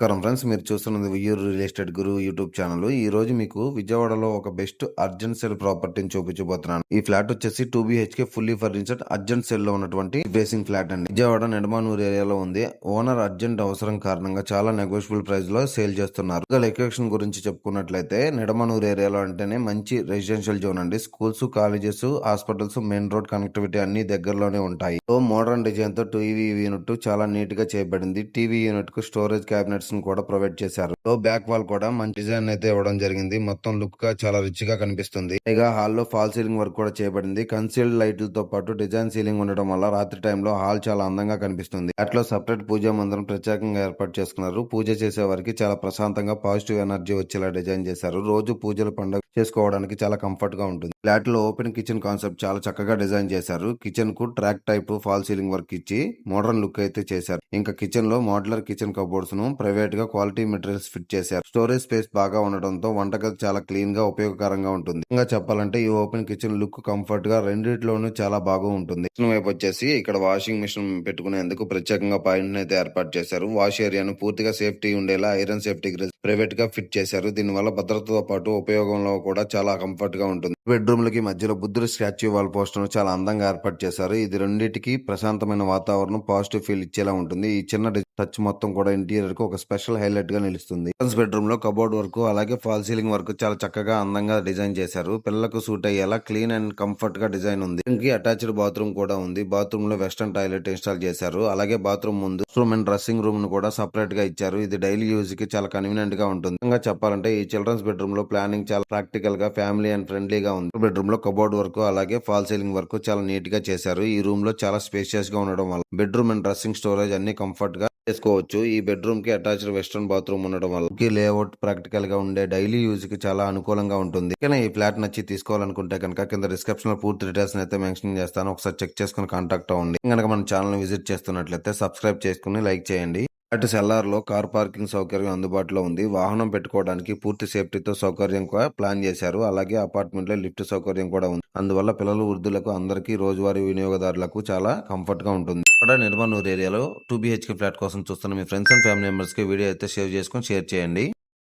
నమస్కారం ఫ్రెండ్స్ మీరు చూస్తున్నది ఉయ్యూరు రియల్ ఎస్టేట్ గురు యూట్యూబ్ ఛానల్. ఈ రోజు మీకు విజయవాడలో ఒక బెస్ట్ అర్జెంట్ సేల్ ప్రాపర్టీని చూపించబోతున్నాను. ఈ ఫ్లాట్ వచ్చేసి two BHK fully furnitured urgent సేల్లో ఉన్నటువంటి బేసింగ్ ఫ్లాట్ అండి. విజయవాడ నెడమానూరు ఏరియాలో ఉంది. ఓనర్ అర్జెంట్ అవసరం కారణంగా చాలా నెగోషియబుల్ ప్రైస్లో సేల్ చేస్తున్నారు. లొకేషన్ గురించి చెప్పుకున్నట్లయితే నెడమానూరు ఏరియాలో అంటేనే మంచి రెసిడెన్షియల్ జోన్ అండి. Schools colleges hospitals main road connectivity అన్ని దగ్గరలోనే ఉంటాయి. మోడర్న్ డిజైన్తో టీవీ యూనిట్ చాలా నీట్గా చేయబడింది. టీవీ యూనిట్కు స్టోరేజ్ క్యాబినెట్స్ ను కూడా ప్రొవైడ్ చేశారు. సో బ్యాక్ వాల్ కూడా మంచి డిజైన్ అయితే ఇవ్వడం జరిగింది. మొత్తం లుక్గా చాలా రిచ్గా కనిపిస్తుంది. పైగా హాల్లో ఫాల్ సీలింగ్ వర్క్ కూడా చేయబడింది. కన్సీల్డ్ లైట్లతో పాటు డిజైన్ సీలింగ్ ఉండడం వల్ల రాత్రి టైంలో హాల్ చాలా అందంగా కనిపిస్తుంది. అట్లో సపరేట్ పూజా మందిరం ప్రత్యేకంగా ఏర్పాటు చేసుకున్నారు. పూజ చేసే వారికి చాలా ప్రశాంతంగా పాజిటివ్ ఎనర్జీ వచ్చేలా డిజైన్ చేశారు. రోజు పూజలు పండుగ చేసుకోవడానికి చాలా కంఫర్ట్గా ఉంటుంది. ఫ్లాట్లో ఓపెన్ కిచెన్ కాన్సెప్ట్ చాలా చక్కగా డిజైన్ చేశారు. కిచెన్కు track type fall ceiling work ఇచ్చి మోడర్న్ లుక్ అయితే చేశారు. ఇంకా కిచెన్లో మోడలర్ కిచెన్ కబోర్డ్స్ను ప్రైవేట్గా క్వాలిటీ మెటీరియల్స్ ఫిట్ చేశారు. స్టోరేజ్ స్పేస్ బాగా ఉండడంతో వంటగది చాలా క్లీన్గా ఉపయోగకరంగా ఉంటుంది. ఇంకా చెప్పాలంటే ఈ ఓపెన్ కిచెన్ లుక్ కంఫర్ట్గా రెండిట్లోనూ చాలా బాగా ఉంటుంది. వైపు వచ్చేసి ఇక్కడ వాషింగ్ మిషన్ పెట్టుకునేందుకు ప్రత్యేకంగా పాయింట్ అయితే ఏర్పాటు చేశారు. వాష్ ఏరియాను పూర్తిగా సేఫ్టీ ఉండేలా ఐరన్ సేఫ్టీ గ్రిల్స్ ప్రైవేట్గా ఫిట్ చేశారు. దీనివల్ల భద్రతతో పాటు ఉపయోగంలో కూడా చాలా కంఫర్ట్గా ఉంటుంది. బెడ్రూమ్ లకి మధ్యలో బుద్ధుడు స్టాచ్యూ వాల్ పోస్టర్ చాలా అందంగా ఏర్పాటు చేశారు. ఇది రెండింటికి ప్రశాంతమైన వాతావరణం పాజిటివ్ ఫీల్ ఇచ్చేలా ఉంటుంది. ఈ చిన్న టచ్ మొత్తం కూడా ఇంటీరియర్కు ఒక స్పెషల్ హైలైట్గా నిలుస్తుంది. బెడ్రూమ్లో కబోర్డ్ వర్క్ అలాగే ఫాల్ సీలింగ్ వర్క్ చాలా చక్కగా అందంగా డిజైన్ చేశారు. పిల్లలకు సూట్ అయ్యేలా క్లీన్ అండ్ కంఫర్ట్గా డిజైన్ ఉంది. దీనికి అటాచ్డ్ బాత్రూమ్ కూడా ఉంది. బాత్రూమ్లో వెస్టర్న్ టాయిలెట్ ఇన్స్టాల్ చేశారు. అలాగే బాత్రూమ్ ముందు రూమ్ అండ్ డ్రెస్సింగ్ రూమ్ను కూడా సపరేట్గా ఇచ్చారు. ఇది డైలీ యూజ్కి చాలా కన్వీనియంట్గా ఉంటుంది. ఇంకా చెప్పాలంటే ఈ చిల్డ్రన్స్ బెడ్రూమ్లో ప్లానింగ్ చాలా ప్రాక్టికల్ గా ఫ్యామిలీ అండ్ ఫ్రెండ్లీగా ఉంది. బెడ్రూమ్లో కబోర్డ్ వర్క్ అలాగే ఫాల్ సీలింగ్ వర్క్ చాలా నీట్గా చేశారు. ఈ రూమ్లో చాలా స్పేషియస్గా ఉండడం వల్ల బెడ్రూమ్ అండ్ డ్రెస్సింగ్ స్టోరేజ్ అన్ని కంఫర్ట్గా చేసుకోవచ్చు. ఈ బెడ్రూమ్కి అటాచ్డ్ వెస్టర్న్ బాత్రూమ్ ఉండడం వల్ల లేఅవుట్ ప్రాక్టికల్గా ఉండే డైలీ యూజ్కి చాలా అనుకూలంగా ఉంటుంది. కానీ ఈ ఫ్లాట్ నచ్చి తీసుకోవాలనుకుంటే కనుక కింద డిస్క్రిప్షన్లో పూర్తి డీటెయిల్స్ అయితే మెన్షన్ చేస్తాను. ఒకసారి చెక్ చేసుకుని కాంటాక్ట్ అవ్వండి. కనుక మన ఛానల్ విజిట్ చేస్తున్నట్లయితే సబ్స్క్రైబ్ చేసుకుని లైక్ చేయండి. అటు సెల్లార్లో కార్ పార్కింగ్ సౌకర్యం అందుబాటులో ఉంది. వాహనం పెట్టుకోవడానికి పూర్తి సేఫ్టీతో సౌకర్యం కూడా ప్లాన్ చేశారు. అలాగే అపార్ట్మెంట్లో లిఫ్ట్ సౌకర్యం కూడా ఉంది. అందువల్ల పిల్లలు వృద్ధులకు అందరికీ రోజువారీ వినియోగదారులకు చాలా కంఫర్ట్గా ఉంటుంది. ఇక్కడ నిర్మనూరు ఏరియాలో టూ బిహెచ్కే ఫ్లాట్ కోసం చూస్తున్న మీ ఫ్రెండ్స్ అండ్ ఫ్యామిలీ మెంబర్స్కి వీడియో అయితే షేర్ చేసుకొని షేర్ చేయండి.